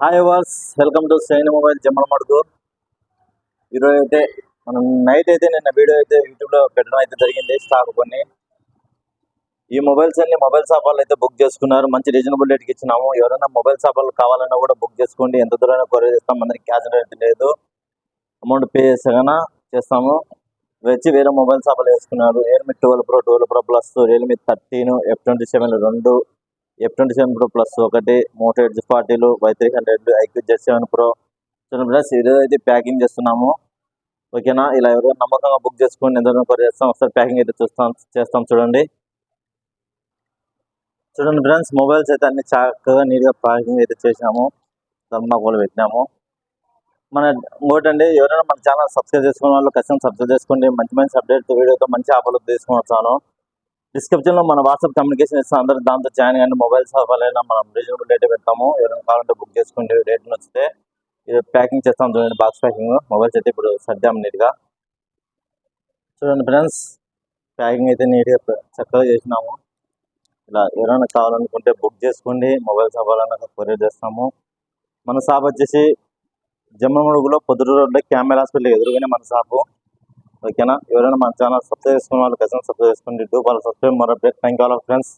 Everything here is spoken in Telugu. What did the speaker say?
Hi was welcome to sign mobile Jammalamadugu ఈరోజు అయితే మనం నైట్ అయితే నిన్న వీడియో అయితే యూట్యూబ్లో పెట్టడం అయితే జరిగింది స్టాక్ కొన్ని. ఈ మొబైల్స్ అన్ని మొబైల్ షాప్ వాళ్ళు అయితే బుక్ చేసుకున్నారు. మంచి రీజనబుల్ రేట్కి ఇచ్చినాము. ఎవరైనా మొబైల్ షాప్ వాళ్ళు కావాలన్నా కూడా బుక్ చేసుకోండి. ఎంత దూరం కొరియర్ చేస్తాం. అందరికి క్యాష్ రేట్ లేదు. అమౌంట్ పే చేసాగానే చేస్తాము. వచ్చి వేరే మొబైల్ షాపులు వేసుకున్నారు. Realme twelve pro twelve pro plus Realme thirteen F twenty seven రెండు F twenty seven pro plus ఒకటి Moto edge ఫార్టీలు Y three hundred iQOO Z seven pro చూడండి ప్లస్ ఈరోజు అయితే ప్యాకింగ్ చేస్తున్నాము. ఓకేనా? ఇలా ఎవరైనా నమ్మకంగా బుక్ చేసుకుని ఎంత చేస్తాం. ఒకసారి ప్యాకింగ్ అయితే చూస్తాం చేస్తాం చూడండి. చూడండి ఫ్రెండ్స్ మొబైల్స్ అయితే అన్ని చక్కగా నీట్గా ప్యాకింగ్ అయితే చేసాము ధర్మాకోలు పెట్టినాము. మన ఇంకోటండి ఎవరైనా మన ఛానల్ సబ్స్క్రైబ్ చేసుకున్న వాళ్ళు ఖచ్చితంగా సబ్స్క్రైబ్ చేసుకోండి. మంచి మంచి అప్డేట్ వీడియోతో మంచి ఆఫర్లు తీసుకొని వచ్చాను డిస్క్రిప్షన్లో మన వాట్సాప్ కమ్యూనికేషన్ ఇస్తాం అందరూ దాంతో జాయిన్ కానీ మొబైల్ షాప్ మనం రీజనబుల్ రేట్ పెడతాము. ఎవరైనా కావాలంటే బుక్ చేసుకుంటే రేట్ నచ్చితే ప్యాకింగ్ చేస్తాం చూడండి బాక్స్ ప్యాకింగ్ మొబైల్స్ అయితే ఇప్పుడు సర్దాం నీట్గా. చూడండి ఫ్రెండ్స్ ప్యాకింగ్ అయితే నీట్గా చక్కగా చేసినాము. ఇలా ఎవరైనా కావాలనుకుంటే బుక్ చేసుకోండి. మొబైల్ షాప్ కొరియర్ చేస్తాము. మన షాప్ వచ్చేసి జమ్మముడుగులో పొద్దు రోడ్లో క్యామెల్ హాస్పిటల్ ఎదురుగానే మన షాపు ఓకేనా? ఎవరైనా మన ఛానల్ సబ్స్క్రైబ్ చేసుకున్న వాళ్ళు ఖచ్చితంగా సబ్స్క్రైబ్ చేసుకోండి డూ వాళ్ళు సబ్స్క్రైబ్ మరో థ్యాంక్ యూ ఆల్ ఫ్రెండ్స్.